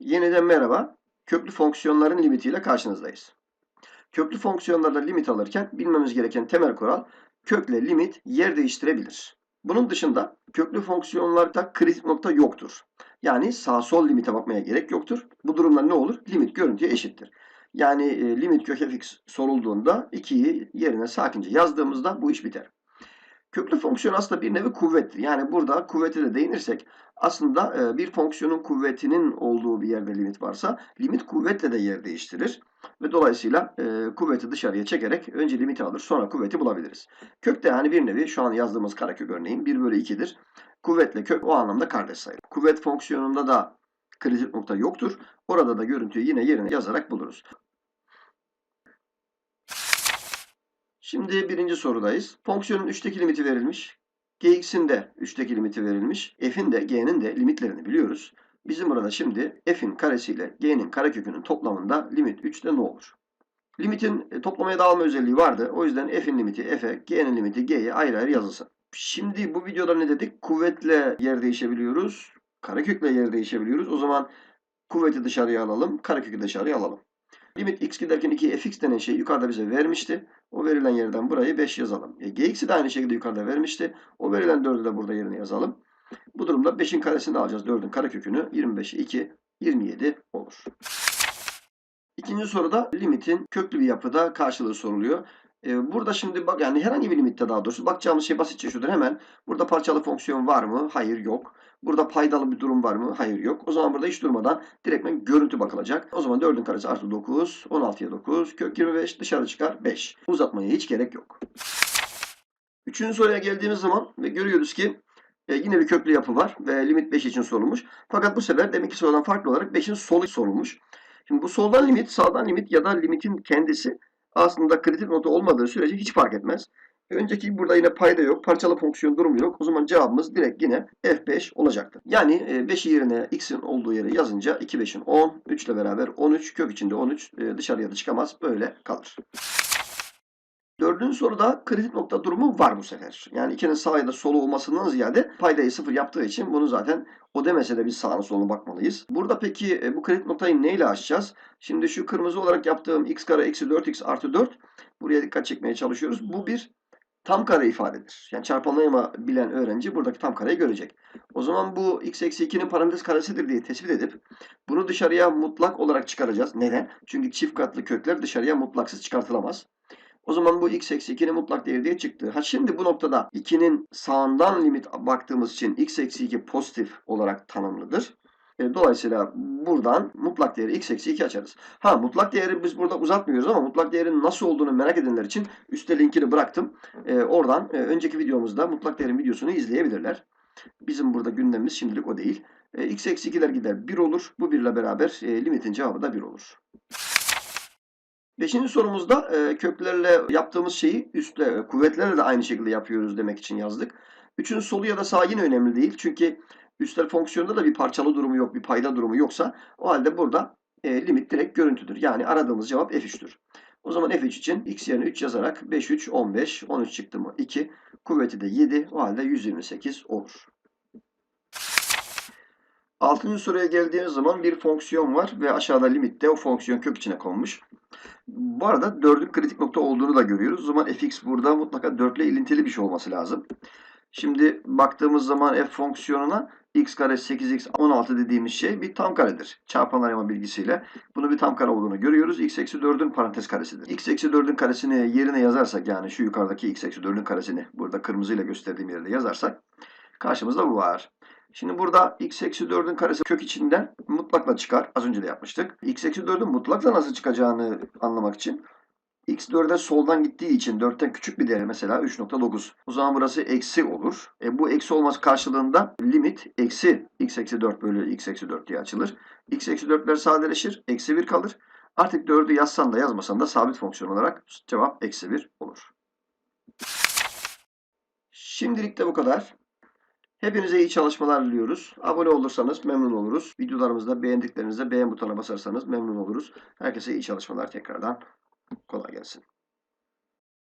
Yeniden merhaba. Köklü fonksiyonların limitiyle karşınızdayız. Köklü fonksiyonlarda limit alırken bilmemiz gereken temel kural kökle limit yer değiştirebilir. Bunun dışında köklü fonksiyonlarda kritik nokta yoktur. Yani sağ sol limite bakmaya gerek yoktur. Bu durumda ne olur? Limit görüntüye eşittir. Yani e, limit kök fx sorulduğunda 2'yi yerine sakince yazdığımızda bu iş biter. Köklü fonksiyon aslında bir nevi kuvvettir. Yani burada kuvvete de değinirsek aslında e, bir fonksiyonun kuvvetinin olduğu bir yerde limit varsa limit kuvvetle de yer değiştirir. Ve dolayısıyla e, kuvveti dışarıya çekerek önce limiti alır sonra kuvveti bulabiliriz. Kök de yani bir nevi şu an yazdığımız karekök örneğin 1 bölü 2'dir. Kuvvetle kök o anlamda kardeş sayılır. Kuvvet fonksiyonunda da kritik nokta yoktur. Orada da görüntüyü yine yerine yazarak buluruz. Şimdi birinci sorudayız. Fonksiyonun 3'teki limiti verilmiş. Gx'in de 3'teki limiti verilmiş. F'in de G'nin de limitlerini biliyoruz. Bizim burada şimdi F'in karesiyle G'nin karekökünün toplamında limit 3'te ne olur? Limitin e, toplamaya dağılma özelliği vardı. O yüzden F'in limiti F'e, G'nin limiti G'ye ayrı ayrı yazılsın. Şimdi bu videoda ne dedik? Kuvvetle yer değişebiliyoruz. Karekökle yer değişebiliyoruz. O zaman kuvveti dışarıya alalım. Karekökü dışarıya alalım. Limit x giderken 2 fx denen şey yukarıda bize vermişti. O verilen yerden burayı 5 yazalım. E, gx'i de aynı şekilde yukarıda vermişti. O verilen 4'ü de burada yerine yazalım. Bu durumda 5'in karesini alacağız. 4'ün karekökünü 25'e 2, 27 olur. İkinci soruda limitin köklü bir yapıda karşılığı soruluyor. Ee, burada şimdi bak yani herhangi bir limitte daha doğrusu bakacağımız şey basitçe şudur hemen. Burada parçalı fonksiyon var mı? Hayır yok. Burada paydalı bir durum var mı? Hayır yok. O zaman burada hiç durmadan direktmen görüntü bakılacak. O zaman 4'ün karesi artı 9, 16'ya 9, kök 25 dışarı çıkar 5. Uzatmaya hiç gerek yok. Üçüncü soruya geldiğimiz zaman ve görüyoruz ki e, yine bir köklü yapı var ve limit 5 için sorulmuş. Fakat bu sefer deminki sorudan farklı olarak 5'in solu sorulmuş. Şimdi bu soldan limit, sağdan limit ya da limitin kendisi aslında kritik nokta olmadığı sürece hiç fark etmez. Önceki burada yine payda yok. Parçalı fonksiyon durumu yok. O zaman cevabımız direkt yine F5 olacaktır. Yani 5'i yerine x'in olduğu yere yazınca 2 5'in 10, 3 ile beraber 13, kök içinde 13 e, dışarıya da çıkamaz. Böyle kalır. Dördüncü soruda kritik nokta durumu var bu sefer. Yani 2'nin sağ ya da solu olmasından ziyade paydayı sıfır yaptığı için bunu zaten o demese de biz sağına soluna bakmalıyız. Burada peki e, bu kritik noktayı neyle aşacağız? Şimdi şu kırmızı olarak yaptığım x kare eksi 4x artı 4 buraya dikkat çekmeye çalışıyoruz. Bu bir tam kare ifadedir. Yani çarpanlayama bilen öğrenci buradaki tam kareyi görecek. O zaman bu x eksi 2'nin parantez karesidir diye tespit edip bunu dışarıya mutlak olarak çıkaracağız. Neden? Çünkü çift katlı kökler dışarıya mutlaksız çıkartılamaz. O zaman bu x eksi 2'nin mutlak değeri diye çıktı. Ha şimdi bu noktada 2'nin sağından limit baktığımız için x eksi 2 pozitif olarak tanımlıdır. E, dolayısıyla buradan mutlak değeri x eksi 2 açarız. Ha mutlak değeri biz burada uzatmıyoruz ama mutlak değerin nasıl olduğunu merak edenler için üstte linkini bıraktım. E, oradan e, önceki videomuzda mutlak değerin videosunu izleyebilirler. Bizim burada gündemimiz şimdilik o değil. E, x eksi 2'ler gider 1 olur. Bu 1 ile beraber e, limitin cevabı da 1 olur. Beşinci sorumuzda e, köklerle yaptığımız şeyi üstle e, kuvvetlerle de aynı şekilde yapıyoruz demek için yazdık. Üçün solu ya da sağ yine önemli değil. Çünkü üstel fonksiyonda da bir parçalı durumu yok, bir payda durumu yoksa o halde burada e, limit direkt görüntüdür. Yani aradığımız cevap f3'tür. O zaman f3 için x yerine 3 yazarak 5 3 15 13 çıktı mı 2 kuvveti de 7 o halde 128 olur. Altıncı soruya geldiğimiz zaman bir fonksiyon var ve aşağıda limitte o fonksiyon kök içine konmuş. Bu arada 4'ün kritik nokta olduğunu da görüyoruz. O zaman fx burada mutlaka 4 ile ilintili bir şey olması lazım. Şimdi baktığımız zaman f fonksiyonuna x kare 8x 16 dediğimiz şey bir tam karedir. Çarpan arama bilgisiyle. Bunu bir tam kare olduğunu görüyoruz. x eksi 4'ün parantez karesidir. x eksi 4'ün karesini yerine yazarsak yani şu yukarıdaki x eksi 4'ün karesini burada kırmızıyla gösterdiğim yerde yazarsak karşımızda bu var. Şimdi burada x eksi 4'ün karesi kök içinden mutlakla çıkar. Az önce de yapmıştık. x eksi 4'ün mutlakla nasıl çıkacağını anlamak için x 4'e soldan gittiği için 4'ten küçük bir değer mesela 3.9. O zaman burası eksi olur. E bu eksi olması karşılığında limit eksi x eksi 4 bölü x eksi 4 diye açılır. x eksi 4'ler sadeleşir. Eksi 1 kalır. Artık 4'ü yazsan da yazmasan da sabit fonksiyon olarak cevap eksi 1 olur. Şimdilik de bu kadar. Hepinize iyi çalışmalar diliyoruz. Abone olursanız memnun oluruz. Videolarımızda beğendiklerinizde beğen butonuna basarsanız memnun oluruz. Herkese iyi çalışmalar tekrardan. Kolay gelsin.